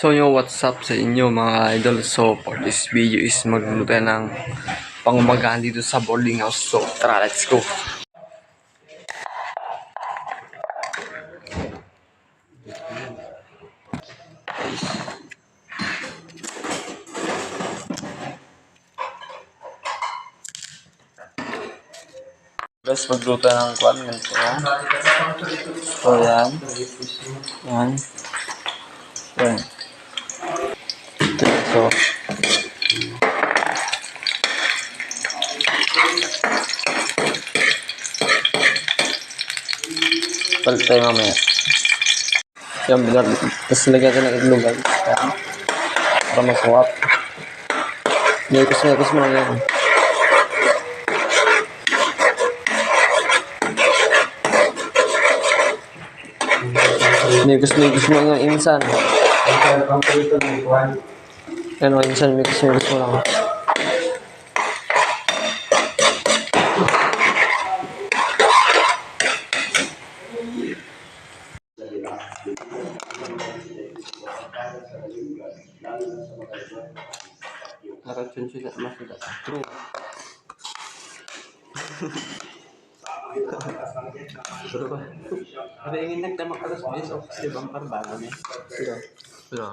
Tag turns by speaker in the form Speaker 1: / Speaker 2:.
Speaker 1: So yo, what's up sa inyo mga idol? So for this video is magluluto ng pangumagahan dito sa boarding house. So tara, let's go! Guys, magluto ng kwan, ganito. So yan. Yan. Yan. So, palit tayo mamaya. Yan, bilat. Tapos lagyan ko ng itlog, guys. Para maswap. Mekos-mekos mo lang yan. Mekos-mekos mo lang yung insan. Yan o, insan, mekos-mekos mo lang. Nakachun siya na masida. True.
Speaker 2: Ada ingin nagdamak alas 10 o kasi bang parbago niya.
Speaker 1: Sila.
Speaker 2: 是啊